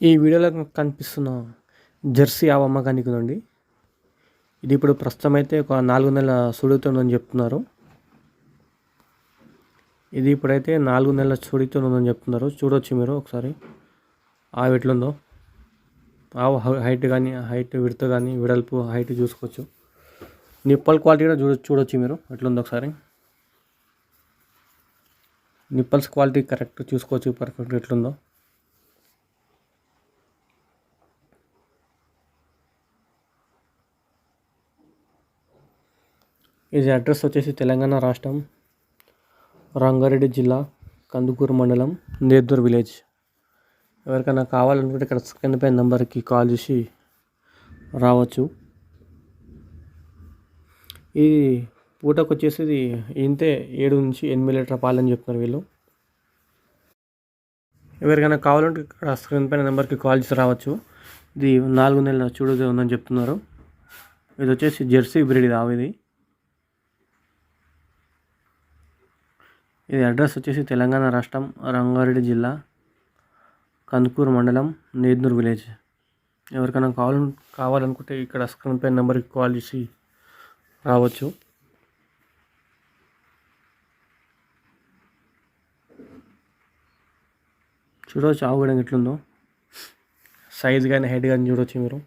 ఈ వీడియోలో కనిపిస్తున్న జెర్సీ ఆవు అమ్మకానికి ఇది ఇప్పుడు ప్రస్తుతం అయితే ఒక నాలుగు నెలల సుడితోందని చెప్తున్నారు. ఇది ఇప్పుడైతే నాలుగు నెలల సుడితో ఉందని చెప్తున్నారు. చూడొచ్చు మీరు ఒకసారి. ఆవు ఎట్లుందో? ఆవు హైట్ కానీ హైట్ విడత కానీ వెడల్పు హైట్ చూసుకోవచ్చు. నిప్పల్ క్వాలిటీ కూడా చూడ చూడొచ్చు మీరు. ఎట్లుందో ఒకసారి. నిప్పల్స్ క్వాలిటీ కరెక్ట్ చూసుకోవచ్చు. పర్ఫెక్ట్ ఎట్లుందో? ఇది అడ్రస్ వచ్చేసి తెలంగాణ రాష్ట్రం రంగారెడ్డి జిల్లా కందుకూరు మండలం నేద్దూర్ విలేజ్. ఎవరికైనా కావాలనుకుంటే ఇక్కడ స్క్రీన్ పై నెంబర్కి కాల్ చేసి రావచ్చు. ఇది పూటకు వచ్చేసి ఇది ఇంతే ఏడు నుంచి ఎనిమిది లీటర్ పాలని చెప్తున్నారు వీళ్ళు. ఎవరికైనా కావాలంటే ఇక్కడ స్క్రీన్ పైన నెంబర్కి కాల్ చేసి రావచ్చు. ఇది నాలుగు నెలల చూడదే ఉందని చెప్తున్నారు. ఇది వచ్చేసి జెర్సీ బ్రీడ్ ఇది. ఆవిది ఇది అడ్రస్ వచ్చేసి తెలంగాణ రాష్ట్రం రంగారెడ్డి జిల్లా కందుకూరు మండలం నేద్నూర్ విలేజ్. ఎవరికైనా కాల్ కావాలనుకుంటే ఇక్కడ స్క్రీన్ పై నెంబర్కి కాల్ చేసి రావచ్చు. చూడవచ్చు ఆవు కూడా ఎట్లుందో. సైజ్ కానీ హెడ్ కానీ చూడవచ్చు మీరు.